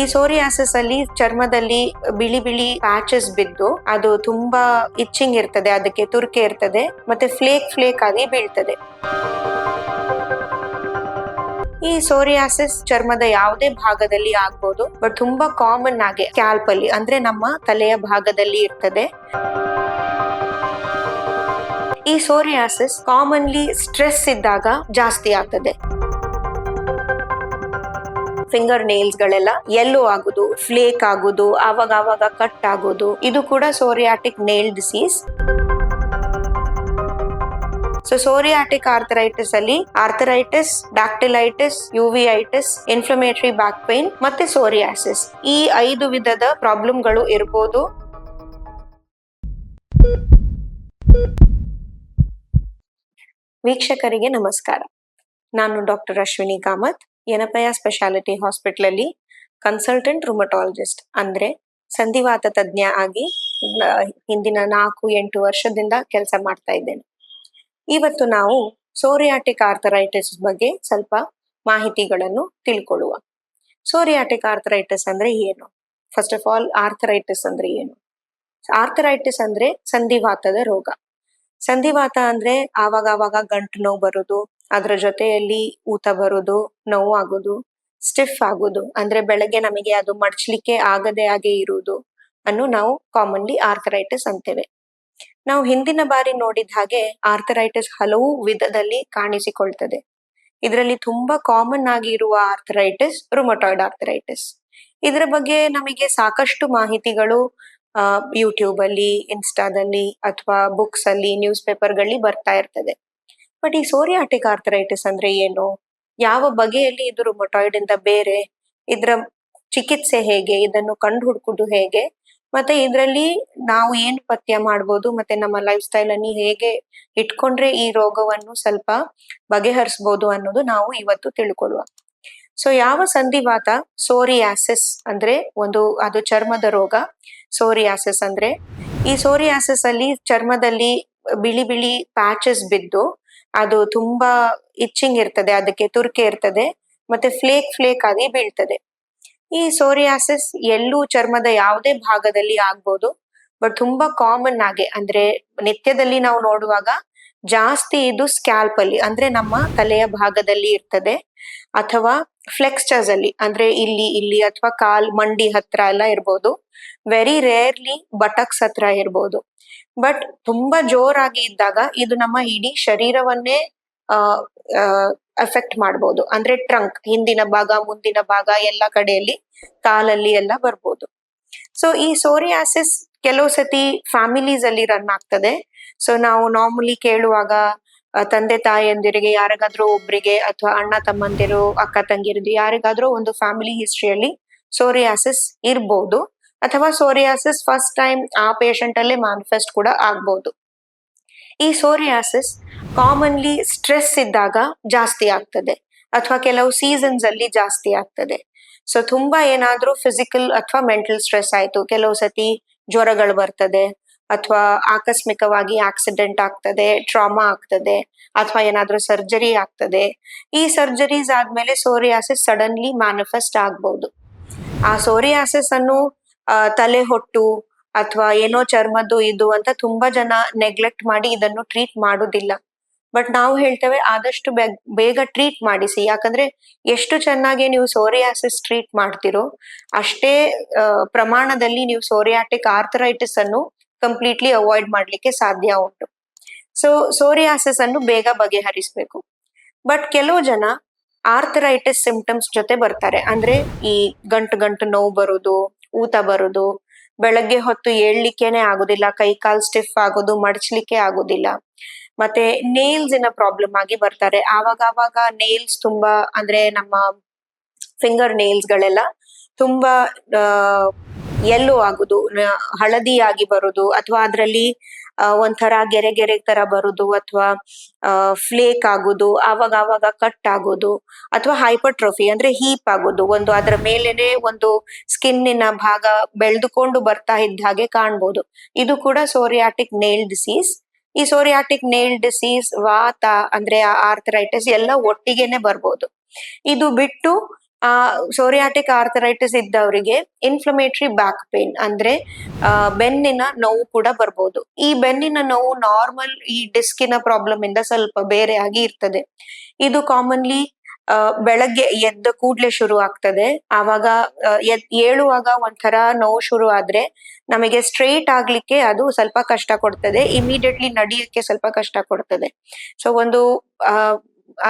ಈ ಸೋರಿಯಾಸಿಸ್ ಅಲ್ಲಿ ಚರ್ಮದಲ್ಲಿ ಬಿಳಿ ಬಿಳಿ ಪ್ಯಾಚಸ್ ಬಿದ್ದು ಅದು ತುಂಬಾ ಇಚ್ಚಿಂಗ್ ಇರ್ತದೆ, ಅದಕ್ಕೆ ತುರ್ಕೆ ಇರ್ತದೆ, ಮತ್ತೆ ಫ್ಲೇಕ್ ಫ್ಲೇಕ್ ಆಗಿ ಬೀಳ್ತದೆ. ಈ ಸೋರಿಯಾಸಿಸ್ ಚರ್ಮದ ಯಾವುದೇ ಭಾಗದಲ್ಲಿ ಆಗ್ಬೋದು ಬಟ್ ತುಂಬಾ ಕಾಮನ್ ಆಗಿ ಸ್ಕ್ಯಾಲ್ಪ್ ಅಲ್ಲಿ, ಅಂದ್ರೆ ನಮ್ಮ ತಲೆಯ ಭಾಗದಲ್ಲಿ ಇರ್ತದೆ. ಈ ಸೋರಿಯಾಸಿಸ್ ಕಾಮನ್ಲಿ ಸ್ಟ್ರೆಸ್ ಇದ್ದಾಗ ಜಾಸ್ತಿ ಆಗ್ತದೆ. ಫಿಂಗರ್ ನೇಲ್ಸ್ ಗಳೆಲ್ಲ ಎಲ್ಲೋ ಆಗುದು ಫ್ಲೇಕ್ ಆಗುದು, ಆವಾಗ ಆವಾಗ ಕಟ್ ಆಗೋದು. ಇದು ಕೂಡ psoriatic nail disease so psoriatic arthritis ಅಲ್ಲಿ arthritis dactylitis uveitis inflammatory back pain ಮತ್ತೆ ಸೋರಿಯಾಸಿಸ್ ಈ ಐದು ವಿಧದ ಪ್ರಾಬ್ಲಮ್ಗಳು ಇರ್ಬೋದು. ವೀಕ್ಷಕರಿಗೆ ನಮಸ್ಕಾರ. ನಾನು doctor Ashwini Kamath. Yenepoya speciality hospital ಅಲ್ಲಿ ಕನ್ಸಲ್ಟೆಂಟ್ ರುಮಟಾಲಜಿಸ್ಟ್ ಅಂದ್ರೆ ಸಂಧಿವಾತ ತಜ್ಞ ಆಗಿ ಹಿಂದಿನ ನಾಲ್ಕು, ಎಂಟು ವರ್ಷದಿಂದ ಕೆಲಸ ಮಾಡ್ತಾ ಇದ್ದೇನೆ. ಇವತ್ತು ನಾವು ಸೋರಿಯಾಟಿಕ್ ಆರ್ಥರೈಟಿಸ್ ಬಗ್ಗೆ ಸ್ವಲ್ಪ ಮಾಹಿತಿಗಳನ್ನು ತಿಳ್ಕೊಳ್ಳುವ. ಸೋರಿಯಾಟಿಕ್ ಆರ್ಥರೈಟಿಸ್ ಅಂದ್ರೆ ಏನು? ಫಸ್ಟ್ ಆಫ್ ಆಲ್ ಆರ್ಥರೈಟಿಸ್ ಅಂದ್ರೆ ಏನು? ಆರ್ಥರೈಟಿಸ್ ಅಂದ್ರೆ ಸಂಧಿವಾತದ ರೋಗ. ಸಂಧಿವಾತ ಅಂದ್ರೆ ಆವಾಗ ಆವಾಗ ಗಂಟು ನೋವು ಬರುದು ಅದ್ರ ಜೊತೆಯಲ್ಲಿ ಊತ ಬರೋದು, ನೋವು ಆಗೋದು ಸ್ಟಿಫ್ ಆಗೋದು, ಅಂದ್ರೆ ಬೆಳಗ್ಗೆ ನಮಗೆ ಅದು ಮಡ್ಚ್ಲಿಕ್ಕೆ ಆಗದೆ ಹಾಗೆ ಇರುವುದು ಅನ್ನು ನಾವು ಕಾಮನ್ಲಿ ಆರ್ಥರೈಟಿಸ್ ಅಂತೇವೆ. ನಾವು ಹಿಂದಿನ ಬಾರಿ ನೋಡಿದ ಹಾಗೆ ಆರ್ಥರೈಟಿಸ್ ಹಲವು ವಿಧದಲ್ಲಿ ಕಾಣಿಸಿಕೊಳ್ತದೆ. ಇದರಲ್ಲಿ ತುಂಬಾ ಕಾಮನ್ ಆಗಿ ಇರುವ ಆರ್ಥರೈಟಿಸ್ ರುಮಟಾಯ್ಡ್ ಆರ್ಥರೈಟಿಸ್ ಇದರ ಬಗ್ಗೆ ನಮಗೆ ಸಾಕಷ್ಟು ಮಾಹಿತಿಗಳು ಯೂಟ್ಯೂಬ್ ಅಲ್ಲಿ ಇನ್ಸ್ಟಾದಲ್ಲಿ ಅಥವಾ ಬುಕ್ಸ್ ಅಲ್ಲಿ ನ್ಯೂಸ್ ಪೇಪರ್ಗಳಲ್ಲಿ ಬರ್ತಾ ಇರ್ತದೆ. ಬಟ್ ಈ ಸೋರಿಯಾಟಿಕ್ ಆರ್ಥರೈಟಿಸ್ ಅಂದ್ರೆ ಏನು? ಯಾವ ಬಗೆಯಲ್ಲಿ ಇದು ರುಮಟಾಯ್ಡ್ ಇಂದ ಬೇರೆ, ಇದರ ಚಿಕಿತ್ಸೆ ಹೇಗೆ, ಇದನ್ನು ಕಂಡು ಹುಡುಕುದು ಹೇಗೆ, ಮತ್ತೆ ಇದರಲ್ಲಿ ನಾವು ಏನ್ ಪಥ್ಯ ಮಾಡ್ಬೋದು, ಮತ್ತೆ ನಮ್ಮ ಲೈಫ್ ಸ್ಟೈಲ್ ಅನ್ನು ಹೇಗೆ ಇಟ್ಕೊಂಡ್ರೆ ಈ ರೋಗವನ್ನು ಸ್ವಲ್ಪ ಬಗೆಹರಿಸಬಹುದು ಅನ್ನೋದು ನಾವು ಇವತ್ತು ತಿಳ್ಕೊಳ್ಳುವ. ಸೊ ಯಾವ ಸಂಧಿವಾತ? ಸೋರಿಯಾಸಿಸ್ ಅಂದ್ರೆ ಒಂದು, ಅದು ಚರ್ಮದ ರೋಗ. ಸೋರಿಯಾಸಿಸ್ ಅಂದ್ರೆ ಈ ಸೋರಿಯಾಸಿಸ್ ಅಲ್ಲಿ ಚರ್ಮದಲ್ಲಿ ಬಿಳಿ ಬಿಳಿ ಪ್ಯಾಚಸ್ ಬಿದ್ದು ಅದು ತುಂಬಾ ಇಚ್ಚಿಂಗ್ ಇರ್ತದೆ, ಅದಕ್ಕೆ ತುರ್ಕೆ ಇರ್ತದೆ, ಮತ್ತೆ ಫ್ಲೇಕ್ ಫ್ಲೇಕ್ ಆಗಿ ಬೀಳ್ತದೆ. ಈ ಸೋರಿಯಾಸಿಸ್ ಎಲ್ಲೂ ಚರ್ಮದ ಯಾವುದೇ ಭಾಗದಲ್ಲಿ ಆಗ್ಬೋದು ಬಟ್ ತುಂಬಾ ಕಾಮನ್ ಆಗಿ, ಅಂದ್ರೆ ನಿತ್ಯದಲ್ಲಿ ನಾವು ನೋಡುವಾಗ ಜಾಸ್ತಿ ಇದು ಸ್ಕ್ಯಾಲ್ಪ್ ಅಲ್ಲಿ, ಅಂದ್ರೆ ನಮ್ಮ ತಲೆಯ ಭಾಗದಲ್ಲಿ ಇರ್ತದೆ, ಅಥವಾ ಫ್ಲೆಕ್ಸ್ಚರ್ಸ್ ಅಲ್ಲಿ, ಅಂದ್ರೆ ಇಲ್ಲಿ ಇಲ್ಲಿ, ಅಥವಾ ಕಾಲ್, ಮಂಡಿ ಹತ್ರ ಎಲ್ಲ ಇರ್ಬೋದು. ವೆರಿ ರೇರ್ಲಿ ಬಟಕ್ಸ್ ಹತ್ರ ಇರ್ಬೋದು. ಬಟ್ ತುಂಬಾ ಜೋರಾಗಿ ಇದ್ದಾಗ ಇದು ನಮ್ಮ ಇಡೀ ಶರೀರವನ್ನೇ ಎಫೆಕ್ಟ್ ಮಾಡ್ಬೋದು. ಅಂದ್ರೆ ಟ್ರಂಕ್ ಹಿಂದಿನ ಭಾಗ, ಮುಂದಿನ ಭಾಗ, ಎಲ್ಲ ಕಡೆಯಲ್ಲಿ ಕಾಲಲ್ಲಿ ಎಲ್ಲ ಬರ್ಬೋದು. ಸೊ ಈ ಸೋರಿಯಾಸಿಸ್ ಕೆಲವು ಸತಿ ಫ್ಯಾಮಿಲೀಸ್ ಅಲ್ಲಿ ರನ್ ಆಗ್ತದೆ. ಸೊ ನಾವು ನಾರ್ಮಲಿ ಕೇಳುವಾಗ ತಂದೆ, ತಾಯಿಯಂದಿರಿಗೆ, ಯಾರಿಗಾದ್ರೂ ಒಬ್ರಿಗೆ ಅಥವಾ ಅಣ್ಣ, ತಮ್ಮಂದಿರು, ಅಕ್ಕ ತಂಗಿರದು ಯಾರಿಗಾದ್ರೂ ಒಂದು ಫ್ಯಾಮಿಲಿ ಹಿಸ್ಟ್ರಿಯಲ್ಲಿ ಸೋರಿಯಾಸಿಸ್ ಇರ್ಬೋದು. ಅಥವಾ ಸೋರಿಯಾಸಿಸ್ ಫಸ್ಟ್ ಟೈಮ್ ಆ ಪೇಷಂಟ್ ಅಲ್ಲೇ ಮ್ಯಾನಿಫೆಸ್ಟ್ ಕೂಡ ಆಗ್ಬೋದು. ಈ ಸೋರಿಯಾಸಿಸ್ ಕಾಮನ್ಲಿ ಸ್ಟ್ರೆಸ್ ಇದ್ದಾಗ ಜಾಸ್ತಿ ಆಗ್ತದೆ ಅಥವಾ ಕೆಲವು ಸೀಸನ್ಸ್ ಅಲ್ಲಿ ಜಾಸ್ತಿ ಆಗ್ತದೆ. ಸೊ ತುಂಬಾ ಏನಾದ್ರೂ ಫಿಸಿಕಲ್ ಅಥವಾ ಮೆಂಟಲ್ ಸ್ಟ್ರೆಸ್ ಆಯ್ತು, ಕೆಲವು ಸತಿ ಜ್ವರಗಳು ಬರ್ತದೆ ಅಥವಾ ಆಕಸ್ಮಿಕವಾಗಿ ಆಕ್ಸಿಡೆಂಟ್ ಆಗ್ತದೆ ಟ್ರಾಮಾ ಆಗ್ತದೆ ಅಥವಾ ಏನಾದ್ರೂ ಸರ್ಜರಿ ಆಗ್ತದೆ, ಈ ಸರ್ಜರೀಸ್ ಆದ್ಮೇಲೆ ಸೋರಿಯಾಸಿಸ್ ಸಡನ್ಲಿ ಮ್ಯಾನಿಫೆಸ್ಟ್ ಆಗ್ಬಹುದು ಆ ಸೋರಿಯಾಸಿಸ್ ಅನ್ನು ಆ, ತಲೆ ಹೊಟ್ಟು ಅಥವಾ ಏನೋ ಚರ್ಮದ್ದು ಇದು ಅಂತ ತುಂಬಾ ಜನ ನೆಗ್ಲೆಕ್ಟ್ ಮಾಡಿ ಇದನ್ನು ಟ್ರೀಟ್ ಮಾಡುದಿಲ್ಲ. ಬಟ್ ನಾವು ಹೇಳ್ತೇವೆ ಆದಷ್ಟು ಬೇಗ್- ಟ್ರೀಟ್ ಮಾಡಿಸಿ. ಯಾಕಂದ್ರೆ ಎಷ್ಟು ಚೆನ್ನಾಗಿ ನೀವು ಸೋರಿಯಾಸಿಸ್ ಟ್ರೀಟ್ ಮಾಡ್ತಿರೋ ಅಷ್ಟೇ ಪ್ರಮಾಣದಲ್ಲಿ ನೀವು ಸೋರಿಯಾಟಿಕ್ ಆರ್ಥರೈಟಿಸ್ ಅನ್ನು ಕಂಪ್ಲೀಟ್ಲಿ ಅವಾಯ್ಡ್ ಮಾಡ್ಲಿಕ್ಕೆ ಸಾಧ್ಯ ಉಂಟು. ಸೊ ಸೋರಿಯಾಸಿಸ್ ಅನ್ನು ಬೇಗ ಬಗೆಹರಿಸಬೇಕು. ಬಟ್ ಕೆಲವು ಜನ ಆರ್ಥರೈಟಿಸ್ ಸಿಂಪ್ಟಮ್ಸ್ ಜೊತೆ ಬರ್ತಾರೆ. ಅಂದ್ರೆ ಈ ಗಂಟು ಗಂಟು ನೋವು ಬರುದು ಊತ ಬರುದು. ಬೆಳಗ್ಗೆ ಹೊತ್ತು ಏಳ್ಲಿಕ್ಕೆನೆ ಆಗುದಿಲ್ಲ ಕೈ ಕಾಲ್ ಸ್ಟಿಫ್ ಆಗೋದು, ಮಡಚ್ಲಿಕ್ಕೆ ಆಗುದಿಲ್ಲ. ಮತ್ತೆ ನೇಲ್ಸ್ ಇನ ಪ್ರಾಬ್ಲಮ್ ಆಗಿ ಬರ್ತಾರೆ. ಆವಾಗ ಆವಾಗ ನೇಲ್ಸ್ ತುಂಬಾ ಅಂದ್ರೆ ನಮ್ಮ ಫಿಂಗರ್ ನೇಲ್ಸ್ ಗಳೆಲ್ಲ ತುಂಬಾ ಎಲ್ಲೋ ಆಗುದು ಹಳದಿಯಾಗಿ ಬರುದು. ಅಥವಾ ಅದರಲ್ಲಿ ಒಂಥರ ಗೆರೆ ಗೆರೆ ತರ ಬರುದು ಅಥವಾ ಫ್ಲೇಕ್ ಆಗೋದು, ಆವಾಗ ಆವಾಗ ಕಟ್ ಆಗೋದು ಅಥವಾ ಹೈಪರ್ಟ್ರೋಫಿ ಅಂದ್ರೆ ಹೀಪ್ ಆಗೋದು. ಒಂದು ಅದರ ಮೇಲೆನೆ ಒಂದು ಸ್ಕಿನ್ನಿನ ಭಾಗ ಬೆಳೆದುಕೊಂಡು ಬರ್ತಾ ಇದ್ದ ಹಾಗೆ ಕಾಣ್ಬೋದು. ಇದು ಕೂಡ ಸೋರಿಯಾಟಿಕ್ ನೇಲ್ ಡಿಸೀಸ್ ಈ ಸೋರಿಯಾಟಿಕ್ ನೇಲ್ ಡಿಸೀಸ್ ವಾತ ಅಂದ್ರೆ ಆರ್ಥರೈಟಿಸ್ ಎಲ್ಲ ಒಟ್ಟಿಗೆನೆ ಬರ್ಬೋದು. ಇದು ಬಿಟ್ಟು ಆ ಸೋರಿಯಾಟಿಕ್ ಆರ್ಥರೈಟಿಸ್ ಇದ್ದವರಿಗೆ ಇನ್ಫ್ಲಮೇಟರಿ ಬ್ಯಾಕ್ ಪೇನ್ ಅಂದ್ರೆ ಬೆನ್ನಿನ ನೋವು ಕೂಡ ಬರ್ಬೋದು. ಈ ಬೆನ್ನಿನ ನೋವು ನಾರ್ಮಲ್ ಈ ಡಿಸ್ಕಿನ ಪ್ರಾಬ್ಲಮ್ ಇಂದ ಸ್ವಲ್ಪ ಬೇರೆ ಆಗಿ ಇರ್ತದೆ. ಇದು ಕಾಮನ್ಲಿ ಬೆಳಗ್ಗೆ ಎದ್ದ ಕೂಡ್ಲೆ ಶುರು ಆಗ್ತದೆ. ಆವಾಗ ಏಳುವಾಗ ಒಂಥರ ನೋವು ಶುರು ಆದ್ರೆ ನಮಗೆ ಸ್ಟ್ರೈಟ್ ಆಗ್ಲಿಕ್ಕೆ ಅದು ಸ್ವಲ್ಪ ಕಷ್ಟ ಕೊಡ್ತದೆ. ಇಮಿಡಿಯೇಟ್ಲಿ ನಡಿಯಕ್ಕೆ ಸ್ವಲ್ಪ ಕಷ್ಟ ಕೊಡ್ತದೆ. ಸೊ ಒಂದು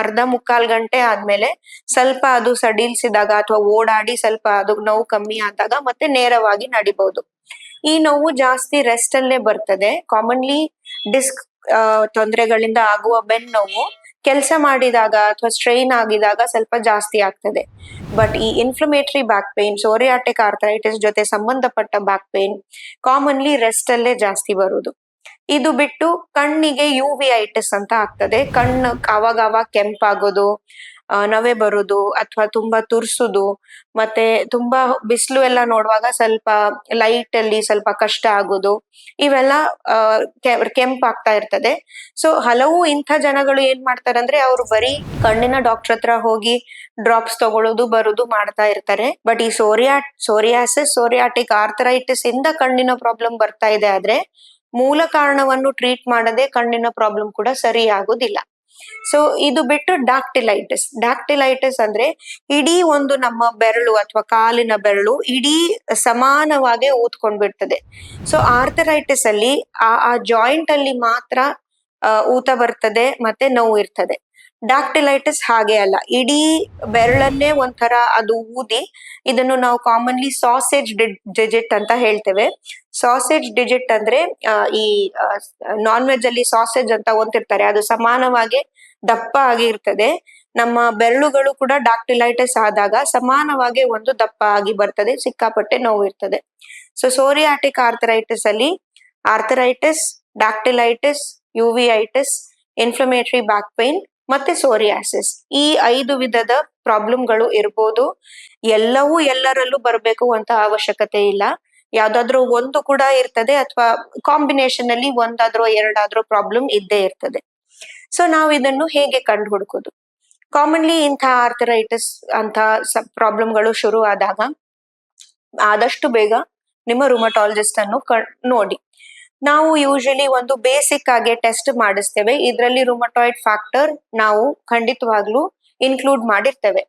ಅರ್ಧ ಮುಕ್ಕಾಲ್ ಗಂಟೆ ಆದ್ಮೇಲೆ ಸ್ವಲ್ಪ ಅದು ಸಡಿಲ್ಸಿದಾಗ ಅಥವಾ ಓಡಾಡಿ ಸ್ವಲ್ಪ ಅದು ನೋವು ಕಮ್ಮಿ ಆದಾಗ ಮತ್ತೆ ನೇರವಾಗಿ ನಡಿಬಹುದು ಈ ನೋವು ಜಾಸ್ತಿ ರೆಸ್ಟ್ ಅಲ್ಲೇ ಬರ್ತದೆ. ಕಾಮನ್ಲಿ ಡಿಸ್ಕ್ ತೊಂದರೆಗಳಿಂದ ಆಗುವ ಬೆನ್ ನೋವು ಕೆಲಸ ಮಾಡಿದಾಗ ಅಥವಾ ಸ್ಟ್ರೈನ್ ಆಗಿದಾಗ ಸ್ವಲ್ಪ ಜಾಸ್ತಿ ಆಗ್ತದೆ. ಬಟ್ ಈ inflammatory back pain psoriatic arthritis ಜೊತೆ ಸಂಬಂಧಪಟ್ಟ ಬ್ಯಾಕ್ ಪೇನ್ ಕಾಮನ್ಲಿ ರೆಸ್ಟ್ ಅಲ್ಲೇ ಜಾಸ್ತಿ ಬರುದು. ಇದು ಬಿಟ್ಟು ಕಣ್ಣಿಗೆ ಯು ವಿ ಐಟಿಸ್ ಅಂತ ಆಗ್ತದೆ. ಕಣ್ಣು ಅವಾಗ ಅವಾಗ ಕೆಂಪಾಗೋದು ನವೆ ಬರುದು ಅಥವಾ ತುಂಬಾ ತುರ್ಸುದು. ಮತ್ತೆ ತುಂಬಾ ಬಿಸಿಲು ಎಲ್ಲ ನೋಡುವಾಗ ಸ್ವಲ್ಪ ಲೈಟ್ ಅಲ್ಲಿ ಸ್ವಲ್ಪ ಕಷ್ಟ ಆಗೋದು. ಇವೆಲ್ಲ ಕೆಂಪಾಗ್ತಾ ಇರ್ತದೆ. ಸೊ ಹಲವು ಇಂಥ ಜನಗಳು ಏನ್ ಮಾಡ್ತಾರೆ ಅಂದ್ರೆ ಅವ್ರು ಬರೀ ಕಣ್ಣಿನ ಡಾಕ್ಟರ್ ಹತ್ರ ಹೋಗಿ ಡ್ರಾಪ್ಸ್ ತಗೊಳ್ಳೋದು ಬರುದು ಮಾಡ್ತಾ ಇರ್ತಾರೆ. ಬಟ್ ಈ ಸೋರಿಯಾ, ಸೋರಿಯಾಸಿಸ್, ಸೋರಿಯಾಟಿಕ್ ಆರ್ಥರೈಟಿಸ್ ಇಂದ ಕಣ್ಣಿನ ಪ್ರಾಬ್ಲಮ್ ಬರ್ತಾ ಇದೆ ಆದ್ರೆ ಮೂಲ ಕಾರಣವನ್ನು ಟ್ರೀಟ್ ಮಾಡದೆ ಕಣ್ಣಿನ ಪ್ರಾಬ್ಲಮ್ ಕೂಡ ಸರಿ ಆಗುದಿಲ್ಲ ಸೊ ಇದು ಬಿಟ್ಟು ಡಾಕ್ಟಿಲೈಟಿಸ್ ಡಾಕ್ಟಿಲೈಟಿಸ್ ಅಂದ್ರೆ ಇಡೀ ಒಂದು ನಮ್ಮ ಬೆರಳು ಅಥವಾ ಕಾಲಿನ ಬೆರಳು ಇಡೀ ಸಮಾನವಾಗಿ ಊದ್ಕೊಂಡ್ ಬಿಡ್ತದೆ ಸೊ ಆರ್ಥರೈಟಿಸ್ ಅಲ್ಲಿ ಆ ಜಾಯಿಂಟ್ ಅಲ್ಲಿ ಮಾತ್ರ ಊತ ಬರ್ತದೆ, ಮತ್ತೆ ನೋವು ಇರ್ತದೆ. ಡಾಕ್ಟಿಲೈಟಿಸ್ ಹಾಗೆ ಅಲ್ಲ. ಇಡೀ ಬೆರಳನ್ನೇ ಒಂಥರ ಅದು ಊದಿ ಇದನ್ನು ನಾವು ಕಾಮನ್ಲಿ ಸಾಸೇಜ್ ಡಿಜಿಟ್ ಅಂತ ಹೇಳ್ತೇವೆ. ಸಾಸೇಜ್ ಡಿಜಿಟ್ ಅಂದ್ರೆ ಈ ನಾನ್ ವೆಜ್ ಅಲ್ಲಿ ಸಾಸೇಜ್ ಅಂತ ಒಂತಿರ್ತಾರೆ ಅದು ಸಮಾನವಾಗಿ ದಪ್ಪ ಆಗಿ ಇರ್ತದೆ ನಮ್ಮ ಬೆರಳುಗಳು ಕೂಡ ಡಾಕ್ಟಿಲೈಟಿಸ್ ಆದಾಗ ಸಮಾನವಾಗಿ ಒಂದು ದಪ್ಪ ಆಗಿ ಬರ್ತದೆ, ಸಿಕ್ಕಾಪಟ್ಟೆ ನೋವು ಇರ್ತದೆ ಸೊ ಸೋರಿಯಾಟಿಕ್ ಆರ್ಥರೈಟಿಸ್ ಅಲ್ಲಿ arthritis dactylitis uveitis inflammatory back pain ಮತ್ತೆ ಸೋರಿಯಾಸಿಸ್. ಈ ಐದು ವಿಧದ ಪ್ರಾಬ್ಲಮ್ಗಳು ಇರ್ಬೋದು. ಎಲ್ಲವೂ ಎಲ್ಲರಲ್ಲೂ ಬರಬೇಕು ಅಂತ ಅವಶ್ಯಕತೆ ಇಲ್ಲ. ಯಾವ್ದಾದ್ರು ಒಂದು ಕೂಡ ಇರ್ತದೆ ಅಥವಾ ಕಾಂಬಿನೇಷನ್ ಅಲ್ಲಿ ಒಂದಾದ್ರೂ ಎರಡಾದ್ರೂ ಪ್ರಾಬ್ಲಮ್ ಇದ್ದೇ ಇರ್ತದೆ. ಸೊ ನಾವು ಇದನ್ನು ಹೇಗೆ ಕಂಡು ಹುಡುಕೋದು ಕಾಮನ್ಲಿ ಇಂಥ ಆರ್ಥರೈಟಿಸ್ ಅಂತ ಪ್ರಾಬ್ಲಮ್ಗಳು ಶುರು ಆದಾಗ ಆದಷ್ಟು ಬೇಗ ನಿಮ್ಮ ರುಮಟಾಲಜಿಸ್ಟ್ ಅನ್ನು ನೋಡಿ. ನಾವು ಯೂಶಲಿ ಒಂದು ಬೇಸಿಕ್ ಆಗಿ ಟೆಸ್ಟ್ ಮಾಡಿಸ್ತೇವೆ. ಇದರಲ್ಲಿ ರೂಮಟಾಯ್ಡ್ ಫ್ಯಾಕ್ಟರ್ ನಾವು ಖಂಡಿತವಾಗ್ಲೂ ಇನ್ಕ್ಲೂಡ್ ಮಾಡಿರ್ತೇವೆ.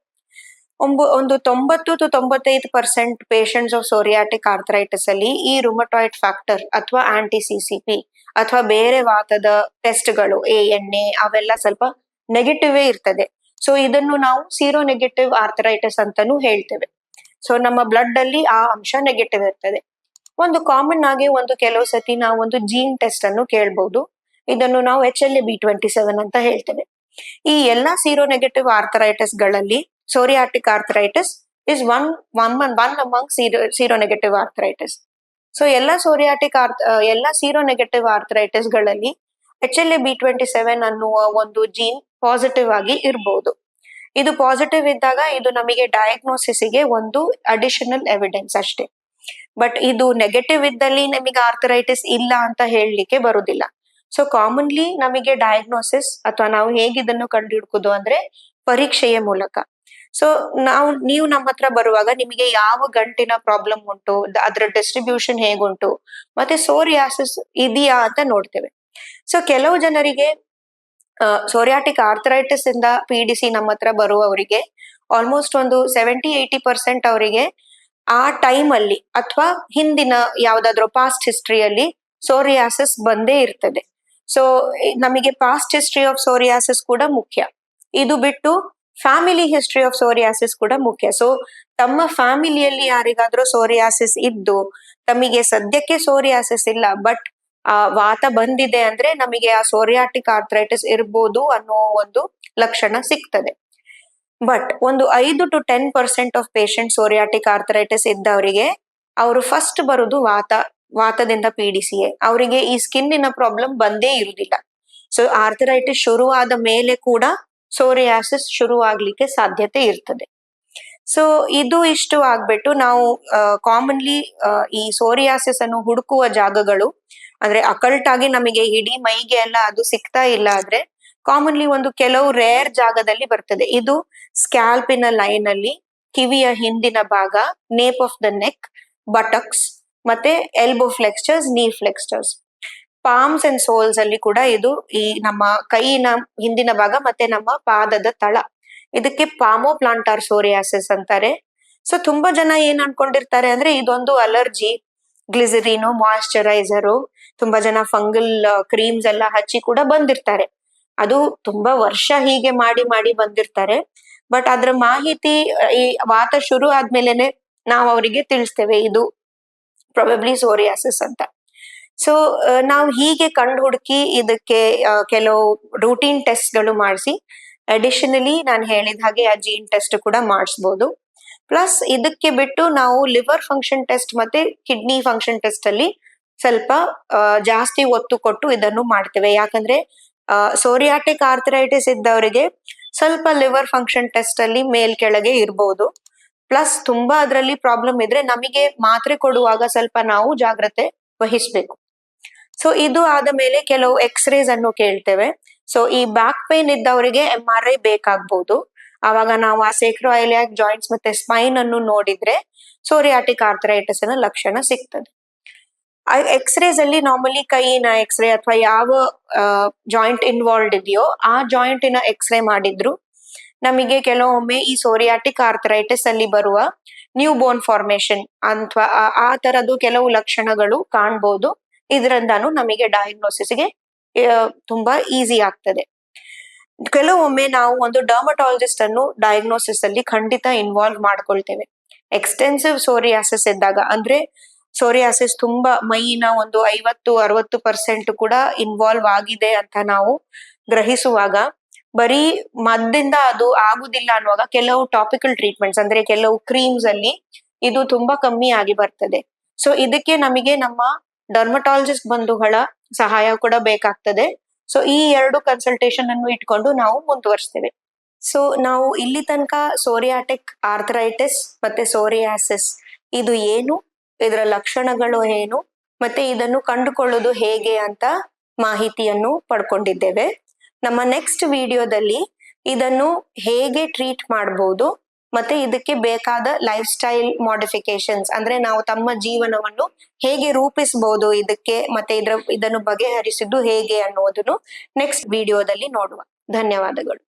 ಒಂದು ತೊಂಬತ್ತು ಟು ತೊಂಬತ್ತೈದು percent patients of psoriatic arthritis ಅಲ್ಲಿ ಈ ರುಮಟಾಯ್ಡ್ ಫ್ಯಾಕ್ಟರ್ ಅಥವಾ ಆಂಟಿ ಸಿ ಸಿ ಪಿ ಅಥವಾ ಬೇರೆ ವಾತದ ಟೆಸ್ಟ್ಗಳು ಎ ಎನ್ ಎ ಅವೆಲ್ಲ ಸ್ವಲ್ಪ ನೆಗೆಟಿವ್ ಇರ್ತದೆ. ಸೊ ಇದನ್ನು ನಾವು ಸೀರೋ ನೆಗೆಟಿವ್ ಆರ್ಥರೈಟಿಸ್ ಅಂತಾನೂ ಹೇಳ್ತೇವೆ. ಸೊ ನಮ್ಮ ಬ್ಲಡ್ ಅಲ್ಲಿ ಆ ಅಂಶ ನೆಗೆಟಿವ್ ಇರ್ತದೆ. ಒಂದು ಕಾಮನ್ ಆಗಿ ಒಂದು ಕೆಲವು ಸತಿ ನಾವು ಒಂದು ಜೀನ್ ಟೆಸ್ಟ್ ಅನ್ನು ಕೇಳಬಹುದು ಇದನ್ನು ನಾವು H L B twenty seven ಅಂತ ಹೇಳ್ತೇವೆ. ಈ ಎಲ್ಲಾ sero negative ಆರ್ಥರೈಟಿಸ್ಗಳಲ್ಲಿ psoriatic arthritis is one one one among sero sero negative arthritis so ಎಲ್ಲ ಸೋರಿಯಾಟಿಕ್ ಆರ್ತ್ ಎಲ್ಲ sero negative ಆರ್ಥರೈಟಿಸ್ಗಳಲ್ಲಿ H L B twenty seven ಅನ್ನುವ ಒಂದು ಜೀನ್ ಪಾಸಿಟಿವ್ ಆಗಿ ಇರಬಹುದು ಇದು ಪಾಸಿಟಿವ್ ಇದ್ದಾಗ ಇದು ನಮಗೆ ಡಯಾಗ್ನೋಸಿಸ್ಗೆ ಒಂದು ಅಡಿಷನಲ್ ಎವಿಡೆನ್ಸ್ ಅಷ್ಟೇ. ಬಟ್ ಇದು ನೆಗೆಟಿವ್ ಇದ್ದಲ್ಲಿ ನಿಮಗೆ ಆರ್ಥರೈಟಿಸ್ ಇಲ್ಲ ಅಂತ ಹೇಳಲಿಕ್ಕೆ ಬರುದಿಲ್ಲ. ಸೊ ಕಾಮನ್ಲಿ ನಮಗೆ ಡಯಾಗ್ನೋಸಿಸ್ ಅಥವಾ ನಾವು ಹೇಗಿದನ್ನು ಕಂಡು ಕಂಡುಹಿಡ್ಕೋದು ಅಂದ್ರೆ ಪರೀಕ್ಷೆಯ ಮೂಲಕ. ಸೊ ನಾವು, ನೀವು ನಮ್ಮ ಹತ್ರ ಬರುವಾಗ ನಿಮಗೆ ಯಾವ ಗಂಟಿನ ಪ್ರಾಬ್ಲಮ್ ಉಂಟು ಅದರ ಡಿಸ್ಟ್ರಿಬ್ಯೂಷನ್ ಹೇಗುಂಟು, ಮತ್ತೆ ಸೋರಿಯಾಸಿಸ್ ಇದೆಯಾ ಅಂತ ನೋಡ್ತೇವೆ. ಸೊ ಕೆಲವು ಜನರಿಗೆ ಸೋರಿಯಾಟಿಕ್ ಆರ್ಥರೈಟಿಸ್ ಇಂದ ಪೀಡಿಸಿ ನಮ್ಮ ಹತ್ರ ಬರುವವರಿಗೆ ಆಲ್ಮೋಸ್ಟ್ ಒಂದು ಸೆವೆಂಟಿ ಏಯ್ಟಿ ಪರ್ಸೆಂಟ್ ಅವರಿಗೆ ಆ ಟೈಮ್ ಅಲ್ಲಿ ಅಥವಾ ಹಿಂದಿನ ಯಾವ್ದಾದ್ರು ಪಾಸ್ಟ್ ಹಿಸ್ಟ್ರಿಯಲ್ಲಿ ಸೋರಿಯಾಸಿಸ್ ಬಂದೇ ಇರ್ತದೆ. ಸೊ ನಮಗೆ ಪಾಸ್ಟ್ ಹಿಸ್ಟ್ರಿ ಆಫ್ ಸೋರಿಯಾಸಿಸ್ ಕೂಡ ಮುಖ್ಯ. ಇದು ಬಿಟ್ಟು ಫ್ಯಾಮಿಲಿ ಹಿಸ್ಟ್ರಿ ಆಫ್ ಸೋರಿಯಾಸಿಸ್ ಕೂಡ ಮುಖ್ಯ. ಸೊ ತಮ್ಮ ಫ್ಯಾಮಿಲಿಯಲ್ಲಿ ಯಾರಿಗಾದ್ರೂ ಸೋರಿಯಾಸಿಸ್ ಇದ್ದು, ತಮಗೆ ಸದ್ಯಕ್ಕೆ ಸೋರಿಯಾಸಿಸ್ ಇಲ್ಲ ಬಟ್ ಆ ವಾತ ಬಂದಿದೆ ಅಂದ್ರೆ ನಮಗೆ ಆ ಸೋರಿಯಾಟಿಕ್ ಆರ್ಥರೈಟಿಸ್ ಇರ್ಬೋದು ಅನ್ನೋ ಒಂದು ಲಕ್ಷಣ ಸಿಗ್ತದೆ. ಬಟ್ ಒಂದು ಐದು to ten percent of patient psoriatic arthritis ಇದ್ದವರಿಗೆ, ಅವರು ಫಸ್ಟ್ ಬರೋದು ವಾತ, ವಾತದಿಂದ ಪೀಡಿಸಿಯೇ ಅವರಿಗೆ ಈ ಸ್ಕಿನ್ನಿನ ಪ್ರಾಬ್ಲಮ್ ಬಂದೇ ಇರುವುದಿಲ್ಲ ಸೊ ಆರ್ಥರೈಟಿಸ್ ಶುರುವಾದ ಮೇಲೆ ಕೂಡ ಸೋರಿಯಾಸಿಸ್ ಶುರುವಾಗ್ಲಿಕ್ಕೆ ಸಾಧ್ಯತೆ ಇರ್ತದೆ. ಸೊ ಇದು ಇಷ್ಟು ಆಗ್ಬಿಟ್ಟು ನಾವು ಕಾಮನ್ಲಿ ಈ ಸೋರಿಯಾಸಿಸ್ ಅನ್ನು ಹುಡುಕುವ ಜಾಗಗಳು, ಅಂದ್ರೆ ಅಕಲ್ಟ್ ಆಗಿ ನಮಗೆ ಇಡೀ ಮೈಗೆ ಎಲ್ಲ ಅದು ಸಿಗ್ತಾ ಇಲ್ಲ ಆದ್ರೆ ಕಾಮನ್ಲಿ ಒಂದು ಕೆಲವು ರೇರ್ ಜಾಗದಲ್ಲಿ ಬರ್ತದೆ. ಇದು ಸ್ಕ್ಯಾಲ್ಪಿನ ಲೈನ್ ಅಲ್ಲಿ, ಕಿವಿಯ ಹಿಂದಿನ ಭಾಗ nape of the neck buttocks ಮತ್ತೆ elbow flexures knee flexures palms and souls ಅಲ್ಲಿ ಕೂಡ ಇದು ಈ ನಮ್ಮ ಕೈನ ಹಿಂದಿನ ಭಾಗ ಮತ್ತೆ ನಮ್ಮ ಪಾದದ ತಳ. ಇದಕ್ಕೆ ಪಾಮೋ ಪ್ಲಾಂಟಾರ್ ಸೋರಿಯಾಸಿಸ್ ಅಂತಾರೆ. ಸೊ ತುಂಬಾ ಜನ ಏನ್ ಅನ್ಕೊಂಡಿರ್ತಾರೆ ಅಂದ್ರೆ ಇದೊಂದು ಅಲರ್ಜಿ ಗ್ಲಿಸರಿನು ಮಾಯಶ್ಚರೈಸರು ತುಂಬಾ ಜನ ಫಂಗಲ್ ಕ್ರೀಮ್ಸ್ ಎಲ್ಲ ಹಚ್ಚಿ ಕೂಡ ಬಂದಿರ್ತಾರೆ. ಅದು ತುಂಬಾ ವರ್ಷ ಹೀಗೆ ಮಾಡಿ ಮಾಡಿ ಬಂದಿರ್ತಾರೆ. ಬಟ್ ಅದ್ರ ಮಾಹಿತಿ, ಈ ವಾತ ಶುರು ಆದ್ಮೇಲೆನೆ ನಾವು ಅವರಿಗೆ ತಿಳಿಸ್ತೇವೆ, ಇದು ಪ್ರೊಬೆಬ್ಲಿ ಸೋರಿಯಾಸಿಸ್ ಅಂತ. ಸೊ ನಾವು ಹೀಗೆ ಕಂಡು ಹುಡುಕಿ ಇದಕ್ಕೆ ಕೆಲವು ರೂಟೀನ್ ಟೆಸ್ಟ್ಗಳು ಮಾಡಿಸಿ ಅಡಿಷನಲಿ ನಾನು ಹೇಳಿದ ಹಾಗೆ ಆ ಜೀನ್ ಟೆಸ್ಟ್ ಕೂಡ ಮಾಡಿಸ್ಬೋದು. ಪ್ಲಸ್ ಇದಕ್ಕೆ ಬಿಟ್ಟು ನಾವು ಲಿವರ್ ಫಂಕ್ಷನ್ ಟೆಸ್ಟ್ ಮತ್ತೆ ಕಿಡ್ನಿ ಫಂಕ್ಷನ್ ಟೆಸ್ಟ್ ಅಲ್ಲಿ ಸ್ವಲ್ಪ ಜಾಸ್ತಿ ಒತ್ತು ಕೊಟ್ಟು ಇದನ್ನು ಮಾಡ್ತೇವೆ. ಯಾಕಂದ್ರೆ ಸೋರಿಯಾಟಿಕ್ ಆರ್ಥರೈಟಿಸ್ ಇದ್ದವರಿಗೆ ಸ್ವಲ್ಪ ಲಿವರ್ ಫಂಕ್ಷನ್ ಟೆಸ್ಟ್ ಅಲ್ಲಿ ಮೇಲ್ ಕೆಳಗೆ ಇರಬಹುದು ಪ್ಲಸ್ ತುಂಬಾ ಅದರಲ್ಲಿ ಪ್ರಾಬ್ಲಮ್ ಇದ್ರೆ ನಮಗೆ ಮಾತ್ರೆ ಕೊಡುವಾಗ ಸ್ವಲ್ಪ ನಾವು ಜಾಗ್ರತೆ ವಹಿಸ್ಬೇಕು. ಸೊ, ಇದು ಆದ ಮೇಲೆ ಕೆಲವು ಎಕ್ಸ್ರೇಸ್ ಅನ್ನು ಕೇಳ್ತೇವೆ. ಸೊ, ಈ ಬ್ಯಾಕ್ ಪೇನ್ ಇದ್ದವರಿಗೆ ಎಂ ಆರ್ ಐ ಬೇಕಾಗ್ಬಹುದು ಆವಾಗ ನಾವು ಆ ಸೇಕ್ರೋಐಲಿಯಾಕ್ ಜಾಯಿಂಟ್ಸ್ ಮತ್ತೆ ಸ್ಪೈನ್ ಅನ್ನು ನೋಡಿದ್ರೆ ಸೋರಿಯಾಟಿಕ್ ಆರ್ಥರೈಟಿಸ್ನ ಲಕ್ಷಣ ಸಿಗ್ತದೆ. ಎಕ್ಸ್ರೇಸ್ ಅಲ್ಲಿ ನಾರ್ಮಲಿ ಕೈಯಿನ ಎಕ್ಸ್ರೇ ಅಥವಾ ಯಾವ ಜಾಯಿಂಟ್ ಇನ್ವಾಲ್ವ್ ಇದೆಯೋ ಆ जॉइंटಿನ ಎಕ್ಸ್-ರೇ ಮಾಡಿದ್ರು. ನಮಗೆ ಕೆಲವೊಮ್ಮೆ ಈ ಸೋರಿಯಾಟಿಕ್ ಆರ್ಥರೈಟಿಸ್ ಅಲ್ಲಿ ಬರುವ ನ್ಯೂ ಬೋನ್ ಫಾರ್ಮೇಶನ್ ಅಥವಾ ಆ ತರದ್ದು ಕೆಲವು ಲಕ್ಷಣಗಳು ಕಾಣ್ಬೋದು. ಇದರಿಂದಾನು ನಮಗೆ ಡಯಾಗ್ನೋಸಿಸ್ಗೆ ತುಂಬಾ ಈಸಿ ಆಗ್ತದೆ. ಕೆಲವೊಮ್ಮೆ ನಾವು ಒಂದು ಡರ್ಮಟಾಲಜಿಸ್ಟ್ ಅನ್ನು ಡಯಾಗ್ನೋಸಿಸ್ ಅಲ್ಲಿ ಖಂಡಿತ ಇನ್ವಾಲ್ವ್ ಮಾಡ್ಕೊಳ್ತೇವೆ. ಎಕ್ಸ್ಟೆನ್ಸಿವ್ ಸೋರಿಯಾಸಿಸ್ ಇದ್ದಾಗ, ಅಂದ್ರೆ ಸೋರಿಯಾಸಿಸ್ ತುಂಬಾ ಮೈನ ಒಂದು ಐವತ್ತು, ಅರವತ್ತು ಪರ್ಸೆಂಟ್ ಕೂಡ ಇನ್ವಾಲ್ವ್ ಆಗಿದೆ ಅಂತ ನಾವು ಗ್ರಹಿಸುವಾಗ. ಬರೀ ಮದ್ದಿಂದ ಅದು ಆಗುದಿಲ್ಲ ಅನ್ನುವಾಗ ಕೆಲವು ಟಾಪಿಕಲ್ ಟ್ರೀಟ್ಮೆಂಟ್ಸ್ ಅಂದ್ರೆ ಕೆಲವು ಕ್ರೀಮ್ಸ್ ಅಲ್ಲಿ ಇದು ತುಂಬಾ ಕಮ್ಮಿ ಆಗಿ ಬರ್ತದೆ. ಸೊ ಇದಕ್ಕೆ ನಮಗೆ ನಮ್ಮ ಡರ್ಮಟಾಲಜಿಸ್ಟ್ ಬಂಧುಗಳ ಸಹಾಯ ಕೂಡ ಬೇಕಾಗ್ತದೆ. ಸೊ ಈ ಎರಡು ಕನ್ಸಲ್ಟೇಷನ್ ಅನ್ನು ಇಟ್ಕೊಂಡು ನಾವು ಮುಂದುವರಿಸ್ತೇವೆ. ಸೊ ನಾವು ಇಲ್ಲಿ ತನಕ ಸೋರಿಯಾಟಿಕ್ ಆರ್ಥರೈಟಿಸ್ ಮತ್ತೆ ಸೋರಿಯಾಸಿಸ್ ಇದು ಏನು? ಇದರ ಲಕ್ಷಣಗಳು ಏನು? ಮತ್ತೆ ಇದನ್ನು ಕಂಡುಕೊಳ್ಳೋದು ಹೇಗೆ ಅಂತ ಮಾಹಿತಿಯನ್ನು ಪಡ್ಕೊಂಡಿದ್ದೇವೆ. ನಮ್ಮ ನೆಕ್ಸ್ಟ್ ವಿಡಿಯೋದಲ್ಲಿ ಇದನ್ನು ಹೇಗೆ ಟ್ರೀಟ್ ಮಾಡಬಹುದು ಮತ್ತೆ ಇದಕ್ಕೆ ಬೇಕಾದ ಲೈಫ್ ಸ್ಟೈಲ್ ಮಾಡಿಫಿಕೇಶನ್ಸ್ ಅಂದ್ರೆ ನಾವು ತಮ್ಮ ಜೀವನವನ್ನು ಹೇಗೆ ರೂಪಿಸಬಹುದು ಇದಕ್ಕೆ, ಮತ್ತೆ ಇದ್ರ, ಇದನ್ನು ಬಗೆಹರಿಸಿದ್ದು ಹೇಗೆ ಅನ್ನುವುದನ್ನು ನೆಕ್ಸ್ಟ್ ವಿಡಿಯೋದಲ್ಲಿ ನೋಡುವ. ಧನ್ಯವಾದಗಳು.